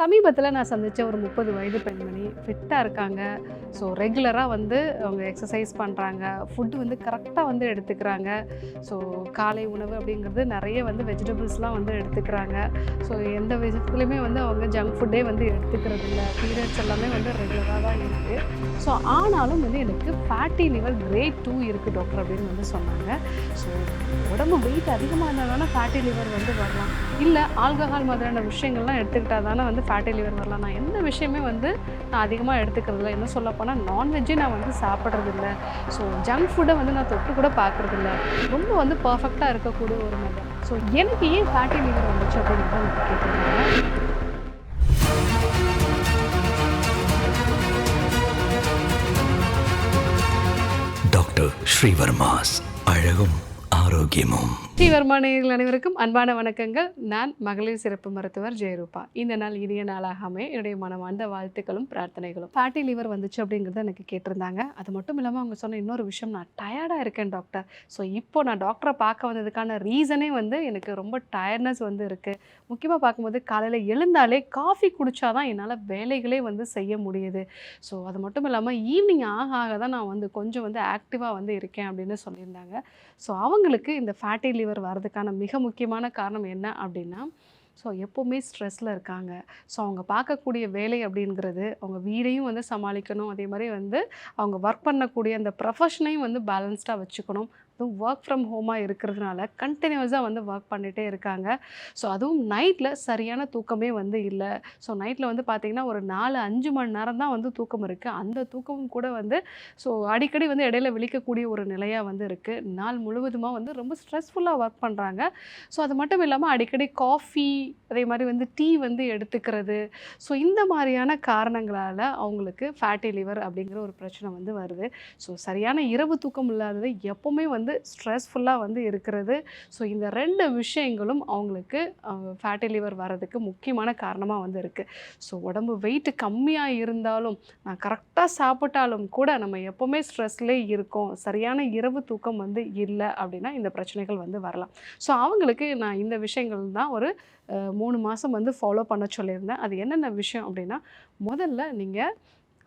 சமீபத்தில் நான் சந்தித்த ஒரு முப்பது வயது பெண்மணி ஃபிட்டாக இருக்காங்க. ஸோ ரெகுலராக வந்து அவங்க எக்ஸசைஸ் பண்ணுறாங்க ஃபுட்டு வந்து கரெக்டாக வந்து எடுத்துக்கிறாங்க. ஸோ காலை உணவு அப்படிங்கிறது நிறைய வந்து வெஜிடபிள்ஸ்லாம் வந்து எடுத்துக்கிறாங்க. ஸோ எந்த விதத்துலையுமே வந்து அவங்க ஜங்க் ஃபுட்டே வந்து எடுத்துக்கிறது இல்லை. பீரியட்ஸ் எல்லாமே வந்து ரெகுலராக தான் இருக்குது ஸோ ஆனாலும் வந்து எனக்கு ஃபேட்டி லெவல் கிரேட் டூ இருக்குது டாக்டர் அப்படின்னு வந்து சொன்னாங்க. ஸோ உடம்பு வெயிட் அதிகமாக இருந்தாலும் ஃபேட்டி லிவர் வந்து வரலாம். இல்லை ஆல்கஹால் மாதிரியான விஷயங்கள்லாம் எடுத்துக்கிட்டால் தானே வந்து ஃபேட்டி லிவர் வரலாம். நான் எந்த விஷயமே வந்து நான் அதிகமாக எடுத்துக்கிறது இல்லை. என்ன சொல்ல போனால் நான்வெஜ்ஜே நான் வந்து சாப்பிட்றதில்ல ஸோ ஜங்க் ஃபுட்டை வந்து நான் தொட்டு கூட பார்க்குறதில்ல ரொம்ப வந்து பர்ஃபெக்டாக இருக்கக்கூடிய ஒரு மதம் ஸோ எனக்கு ஏன் ஃபேட்டி லிவர் வந்துச்சு அப்படின்னு எனக்கு டாக்டர் ஸ்ரீவர்மாஸ். அழகும் ஆரோக்கியமும். ஸ்ரீவர்மா நேயர்கள் அனைவருக்கும் அன்பான வணக்கங்கள். நான் மகளிர் சிறப்பு மருத்துவர் ஜெயரூபா. இந்த நாள் இனிய நாளாகாமே என்னுடைய மனமார்ந்த வாழ்த்துக்களும் பிரார்த்தனைகளும். ஃபேட்டி லிவர் வந்துச்சு அப்படிங்கிறத எனக்கு கேட்டிருந்தாங்க. அது மட்டும் இல்லாமல் அவங்க சொன்ன இன்னொரு விஷயம் நான் டயர்டாக இருக்கேன் டாக்டர் ஸோ இப்போ நான் டாக்டரை பார்க்க வந்ததுக்கான ரீசனே வந்து எனக்கு ரொம்ப டயர்ட்னஸ் வந்து இருக்குது முக்கியமாக பார்க்கும்போது காலையில் எழுந்தாலே காஃபி குடித்தா தான் என்னால் வேலைகளே வந்து செய்ய முடியுது. ஸோ அது மட்டும் இல்லாமல் ஈவினிங் ஆக ஆக தான் நான் வந்து கொஞ்சம் வந்து ஆக்டிவாக வந்து இருக்கேன் அப்படின்னு சொல்லியிருந்தாங்க. ஸோ அவங்களுக்கு இந்த ஃபேட்டி லிவர் வர்றதுக்கான மிக முக்கியமான காரணம் என்ன அப்படின்னா ஸோ எப்போவுமே ஸ்ட்ரெஸ்ஸில் இருக்காங்க. ஸோ அவங்க பார்க்கக்கூடிய வேலை அப்படிங்கிறது அவங்க வீடையும் வந்து சமாளிக்கணும். அதே மாதிரி வந்து அவங்க ஒர்க் பண்ணக்கூடிய அந்த ப்ரொஃபஷனையும் வந்து பேலன்ஸ்டாக வச்சுக்கணும். அதுவும் ஒர்க் ஃப்ரம் ஹோமாக இருக்கிறதுனால கண்டினியூஸாக வந்து ஒர்க் பண்ணிகிட்டே இருக்காங்க. ஸோ அதுவும் நைட்டில் சரியான தூக்கமே வந்து இல்லை. ஸோ நைட்டில் வந்து பார்த்திங்கன்னா ஒரு நாலு அஞ்சு மணி நேரம் தான் வந்து தூக்கம் இருக்குது அந்த தூக்கமும் கூட வந்து ஸோ அடிக்கடி வந்து இடையில விழிக்கக்கூடிய ஒரு நிலையாக வந்து இருக்குது நாள் முழுவதுமாக வந்து ரொம்ப ஸ்ட்ரெஸ்ஃபுல்லாக ஒர்க் பண்ணுறாங்க ஸோ அது மட்டும் இல்லாமல் அடிக்கடி காஃபி அதே மாதிரி வந்து டீ வந்து எடுத்துக்கிறது. ஸோ இந்த மாதிரியான காரணங்களால் அவங்களுக்கு ஃபேட்டி லிவர் அப்படிங்கிற ஒரு பிரச்சனை வந்து வருது. ஸோ சரியான இரவு தூக்கம் இல்லாதது எப்போவுமே வந்து வந்து ஸ்ட்ரெஸ்ஃபுல்லாக வந்து இருக்கிறது. ஸோ இந்த ரெண்டு விஷயங்களும் அவங்களுக்கு ஃபேட்டி லிவர் வர்றதுக்கு முக்கியமான காரணமாக வந்து இருக்குது ஸோ உடம்பு வெயிட் கம்மியாக இருந்தாலும் நான் கரெக்டாக சாப்பிட்டாலும் கூட நம்ம எப்போவுமே ஸ்ட்ரெஸ்லேயே இருக்கோம். சரியான இரவு தூக்கம் வந்து இல்லை அப்படின்னா இந்த பிரச்சனைகள் வந்து வரலாம். ஸோ அவங்களுக்கு நான் இந்த விஷயங்கள் தான் ஒரு மூணு மாதம் வந்து ஃபாலோ பண்ண சொல்லியிருந்தேன். அது என்னென்ன விஷயம் அப்படின்னா முதல்ல நீங்கள்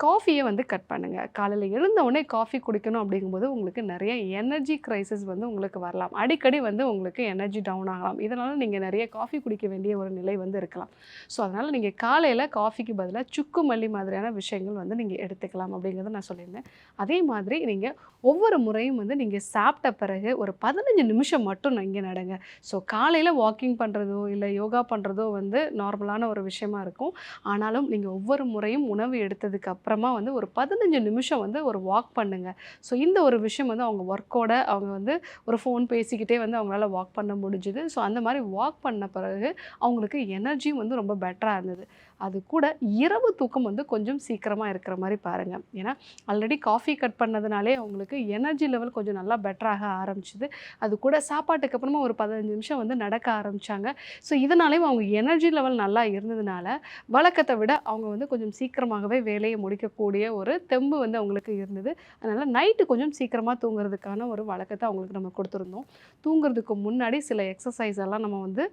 காஃபியை வந்து கட் பண்ணுங்கள் காலையில் எழுந்த உடனே காஃபி குடிக்கணும் அப்படிங்கும்போது உங்களுக்கு நிறைய எனர்ஜி க்ரைசிஸ் வந்து உங்களுக்கு வரலாம். அடிக்கடி வந்து உங்களுக்கு எனர்ஜி டவுன் ஆகலாம். இதனால் நீங்கள் நிறைய காஃபி குடிக்க வேண்டிய ஒரு நிலை வந்து இருக்கலாம். ஸோ அதனால் நீங்கள் காலையில் காஃபிக்கு பதிலாக சுக்கு மல்லி மாதிரியான விஷயங்கள் வந்து நீங்கள் எடுத்துக்கலாம் அப்படிங்கிறத நான் சொல்லியிருந்தேன். அதே மாதிரி நீங்கள் ஒவ்வொரு முறையும் வந்து நீங்கள் சாப்பிட்ட பிறகு ஒரு பதினஞ்சு நிமிஷம் மட்டும் இங்கே நடங்க. ஸோ காலையில் வாக்கிங் பண்ணுறதோ இல்லை யோகா பண்ணுறதோ வந்து நார்மலான ஒரு விஷயமா இருக்கும். ஆனாலும் நீங்கள் ஒவ்வொரு முறையும் உணவு எடுத்ததுக்கப்புறம் அப்புறமா வந்து ஒரு பதினஞ்சு நிமிஷம் வந்து ஒரு வாக் பண்ணுங்கள் ஸோ இந்த ஒரு விஷயம் வந்து அவங்க ஒர்க்கோட அவங்க வந்து ஒரு ஃபோன் பேசிக்கிட்டே வந்து அவங்களால வாக் பண்ண முடிஞ்சுது. ஸோ அந்த மாதிரி வாக் பண்ண பிறகு அவங்களுக்கு எனர்ஜியும் வந்து ரொம்ப பெட்டராக இருந்தது. அது கூட இரவு தூக்கம் வந்து கொஞ்சம் சீக்கிரமாக இருக்கிற மாதிரி பாருங்கள் ஏன்னா ஆல்ரெடி காஃபி கட் பண்ணதுனாலே அவங்களுக்கு எனர்ஜி லெவல் கொஞ்சம் நல்லா பெட்டராக ஆரம்பிச்சுது. அது கூட சாப்பாட்டுக்கு அப்புறமா ஒரு பதினஞ்சு நிமிஷம் வந்து நடக்க ஆரம்பித்தாங்க ஸோ இதனாலேயும் அவங்க எனர்ஜி லெவல் நல்லா இருந்ததுனால வழக்கத்தை விட அவங்க வந்து கொஞ்சம் சீக்கிரமாகவே வேலையை முடிக்கக்கூடிய ஒரு தெம்பு வந்து அவங்களுக்கு இருந்தது. அதனால் நைட்டு கொஞ்சம் சீக்கிரமாக தூங்குறதுக்கான ஒரு வழக்கத்தை அவங்களுக்கு நம்ம கொடுத்துருந்தோம். தூங்குறதுக்கு முன்னாடி சில எக்ஸசைஸ் எல்லாம் நம்ம வந்து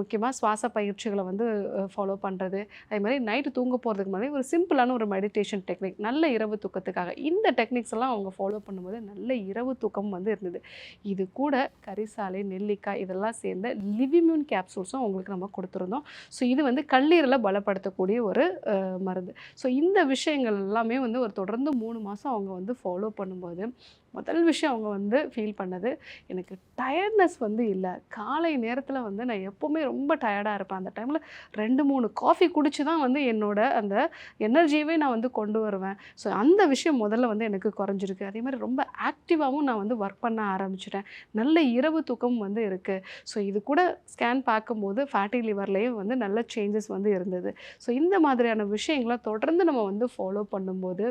முக்கியமாக சுவாச பயிற்சிகளை வந்து ஃபாலோ பண்ணுறது அதே மாதிரி நைட்டு தூங்க போகிறதுக்கு முன்னாடி ஒரு சிம்பிளான ஒரு மெடிடேஷன் டெக்னிக் நல்ல இரவு தூக்கத்துக்காக. இந்த டெக்னிக்ஸ் எல்லாம் அவங்க ஃபாலோ பண்ணும்போது நல்ல இரவு தூக்கம் வந்து இருந்தது. இது கூட கரிசாலை நெல்லிக்காய் இதெல்லாம் சேர்ந்த லிவிமியூன் கேப்சூல்ஸும் அவங்களுக்கு நம்ம கொடுத்துருந்தோம். ஸோ இது வந்து கல்லீரலை பலப்படுத்தக்கூடிய ஒரு மருந்து. ஸோ இந்த விஷயங்கள் எல்லாமே வந்து ஒரு தொடர்ந்து மூணு மாதம் அவங்க வந்து ஃபாலோ பண்ணும்போது முதல் விஷயம் அவங்க வந்து ஃபீல் பண்ணது எனக்கு டயர்ட்னஸ் வந்து இல்லை. காலை நேரத்தில் வந்து நான் எப்போவுமே ரொம்ப டயர்டாக இருப்பேன். அந்த டைமில் ரெண்டு மூணு காஃபி குடிச்சு தான் வந்து என்னோட அந்த எனர்ஜியவே நான் வந்து கொண்டு வருவேன். ஸோ அந்த விஷயம் முதல்ல வந்து எனக்கு குறைஞ்சிருக்கு. அதே மாதிரி ரொம்ப ஆக்டிவாகவும் நான் வந்து ஒர்க் பண்ண ஆரம்பிச்சிட்டேன். நல்ல இரவு தூக்கம் வந்து இருக்குது ஸோ இது கூட ஸ்கேன் பார்க்கும்போது ஃபேட்டி லிவர்லேயும் வந்து நல்ல சேஞ்சஸ் வந்து இருந்தது. ஸோ இந்த மாதிரியான விஷயங்களை தொடர்ந்து நம்ம வந்து ஃபாலோ பண்ணும்போது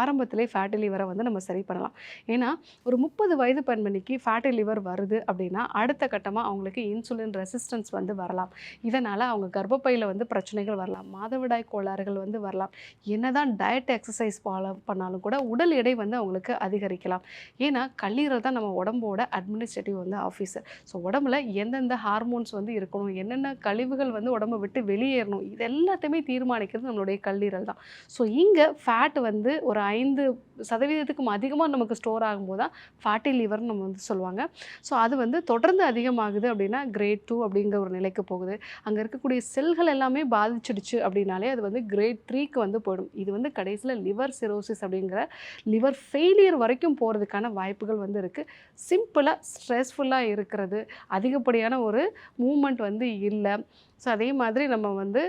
ஆரம்பத்திலே ஃபேட்டி லிவரை வந்து நம்ம சரி பண்ணலாம். ஏன்னா ஒரு முப்பது வயது பெண்மணிக்கு ஃபேட்டி லிவர் வருது அப்படின்னா அடுத்த கட்டமாக அவங்களுக்கு இன்சுலின் ரெசிஸ்டன்ஸ் வந்து வரலாம். இதனால் அவங்க கர்ப்பப்பையில் வந்து பிரச்சனைகள் வரலாம். மாதவிடாய் கோளாறுகள் வந்து வரலாம். என்னதான் டயட் எக்ஸசைஸ் ஃபாலோ பண்ணாலும் கூட உடல் எடை வந்து அவங்களுக்கு அதிகரிக்கலாம். ஏன்னா கல்லீரல் தான் நம்ம உடம்போட அட்மினிஸ்ட்ரேட்டிவ் வந்து ஆஃபீஸர் ஸோ உடம்புல எந்தெந்த ஹார்மோன்ஸ் வந்து இருக்கணும் என்னென்ன கழிவுகள் வந்து உடம்பை விட்டு வெளியேறணும் இது எல்லாத்தையுமே தீர்மானிக்கிறது நம்மளுடைய கல்லீரல் தான். ஸோ இங்கே ஃபேட் வந்து ஒரு ஐந்து சதவீதத்துக்கும் அதிகமாக நமக்கு ஸ்டோர் ஆகும்போது தான் ஃபேட்டி லிவர்னு நம்ம வந்து சொல்லுவாங்க. ஸோ அது வந்து தொடர்ந்து அதிகமாகுது அப்படின்னா கிரேட் டூ அப்படிங்கிற ஒரு நிலைக்கு போகுது. அங்கே இருக்கக்கூடிய செல்கள் எல்லாமே பாதிச்சிடுச்சு அப்படின்னாலே அது வந்து கிரேட் த்ரீக்கு வந்து போயிடும். இது வந்து கடைசியில் லிவர் சிரோசிஸ் அப்படிங்கிற லிவர் ஃபெயிலியர் வரைக்கும் போகிறதுக்கான வாய்ப்புகள் வந்து இருக்குது சிம்பிளாக ஸ்ட்ரெஸ்ஃபுல்லாக இருக்கிறது. அதிகப்படியான ஒரு மூமெண்ட் வந்து இல்லை. ஸோ அதே மாதிரி நம்ம வந்து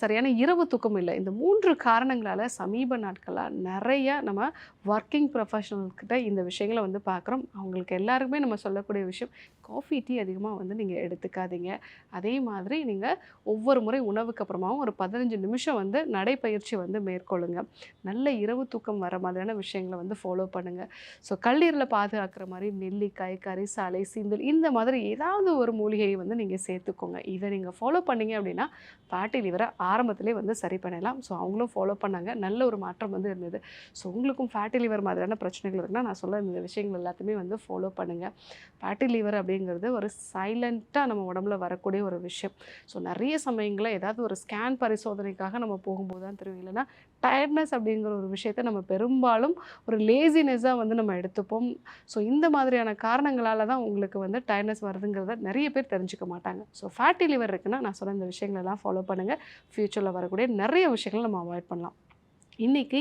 சரியான இரவு தூக்கம் இல்லை. இந்த மூன்று காரணங்களால் சமீப நாட்களாக நிறைய நம்ம ஒர்க்கிங் ப்ரொஃபஷனல்கிட்ட இந்த விஷயங்களை வந்து பார்க்குறோம். அவங்களுக்கு எல்லாருக்குமே நம்ம சொல்லக்கூடிய விஷயம் காஃபி டீ அதிகமாக வந்து நீங்கள் எடுத்துக்காதீங்க. அதே மாதிரி நீங்கள் ஒவ்வொரு முறை உணவுக்கு அப்புறமாவும் ஒரு பதினஞ்சு நிமிஷம் வந்து நடைப்பயிற்சி வந்து மேற்கொள்ளுங்க. நல்ல இரவு தூக்கம் வர மாதிரியான விஷயங்களை வந்து ஃபாலோ பண்ணுங்கள் ஸோ கல்லீரில் பாதுகாக்கிற மாதிரி நெல்லிக்காய் கரிசாலை சீந்தல் இந்த மாதிரி ஏதாவது ஒரு மூலிகையை வந்து நீங்கள் சேர்த்துக்கோங்க. இதை நீங்கள் ஃபாலோ பண்ணீங்க அப்படின்னா ஃபேட்டி லிவரை ஆரம்பத்திலே வந்து சரி பண்ணலாம். ஸோ அவங்களும் ஃபாலோ பண்ணாங்க. நல்ல ஒரு மாற்றம் வந்து இருந்தது. ஸோ உங்களுக்கும் ஃபேட்டி லிவர் மாதிரியான பிரச்சனைகள் இருக்குன்னா நான் சொல்ல இந்த விஷயங்கள் எல்லாத்தையுமே வந்து ஃபாலோ பண்ணுங்கள் ஃபேட்டி லிவர் அப்படிங்கிறது ஒரு சைலண்ட்டாக நம்ம உடம்புல வரக்கூடிய ஒரு விஷயம். ஸோ நிறைய சமயங்களில் ஏதாவது ஒரு ஸ்கேன் பரிசோதனைக்காக நம்ம போகும்போது தான் தெரியும். இல்லைன்னா டயர்ட்னஸ் அப்படிங்கிற ஒரு விஷயத்தை நம்ம பெரும்பாலும் ஒரு லேசினஸ்ஸாக வந்து நம்ம எடுத்துப்போம். ஸோ இந்த மாதிரியான காரணங்களால் தான் உங்களுக்கு வந்து டயர்ட்னஸ் வருதுங்கிறத நிறைய பேர் தெரிஞ்சுக்க மாட்டாங்க. ஸோ ஃபேட்டி லிவர் இருக்குன்னா நான் சொன்ன இந்த விஷயங்களெல்லாம் ஃபாலோ பண்ணுங்கள் ஃப்யூச்சரில் வரக்கூடிய நிறைய விஷயங்களை நம்ம அவாய்ட் பண்ணலாம். இன்றைக்கி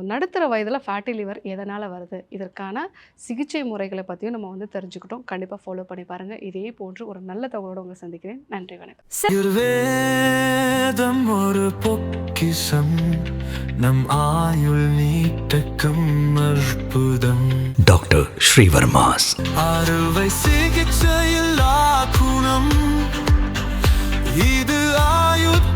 நடுத்தர வயதில் ஃபேட்டி லிவர் எதனால் வருது? இதற்கான சிகிச்சை முறைகளை பற்றியும் நம்ம வந்து தெரிஞ்சுக்கிட்டோம். கண்டிப்பாக ஃபாலோ பண்ணி பாருங்கள் இதே போன்று ஒரு நல்ல தகவலோடு உங்களை சந்திக்கிறேன். நன்றி வணக்கம். ஒரு பொக்கிஷம் நம் ஆயுள் நீட்டக்கும் அற்புதம். டாக்டர் ஸ்ரீவர்மாஸ். அறுவை சிகிச்சையில்லா குணம். இது நிவாரணம்